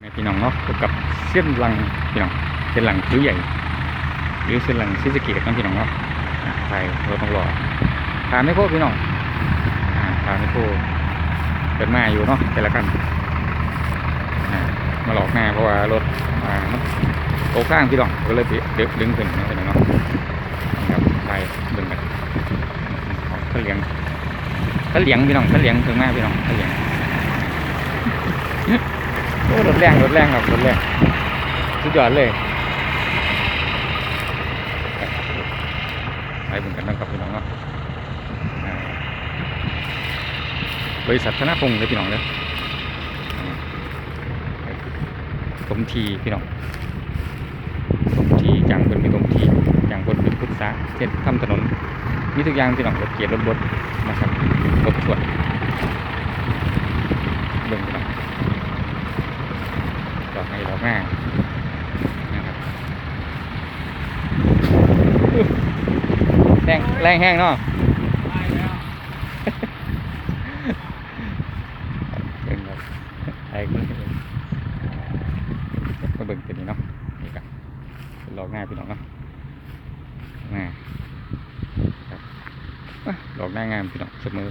แม่พี่น้องเนาะพบกับเส้นหลังพี่น้องเส้นหลังคือใหญ่หรือเส้นหลังซิสเกตนพี่น้องเนาะอ่าไปรถต้องรอถามไม่โคพี่น้องอ่าถามไม่โคเปิดมาอยู่เนาะแต่ละคันมาหลอกหน้าเพราะว่ารถอ่ามันโตข้างพี่น้องก็เลยเดึดึงขึ้นนะพี่น้องเนาะครับไปเบิ่งกันของเขาเลี้ยงเขาเลี้ยงพี่น้องเขาเลี้ยงถึงมากพี่น้องเขาเลี้ยง โอ้รถแรงรถแรงครับรถแรงสุดยอดเลยไปเหมือนกันนะครับพี่น้องเนาะอ่าบริษัทธนาคงเลยพี่น้องเลยสมทีพี่น้องสมทีจังเป็นมีสมทีจังบนเป็นพุทธะเช่นทำถนนมีทุกอย่างพี่น้องรถเกียร์รถบดนะครับรถส่วนเบิ่งพี่น้อง ดอกไม้ดอกหน้านะครับแรงแรงแห้งเนาะเบิ่งครับไอ้คนนี้มาเบิ่งตัวนี้เนาะนี่ครับเป็นดอกหน้าพี่น้องเนาะหน้าครับอะดอกหน้างามพี่น้องเสมอ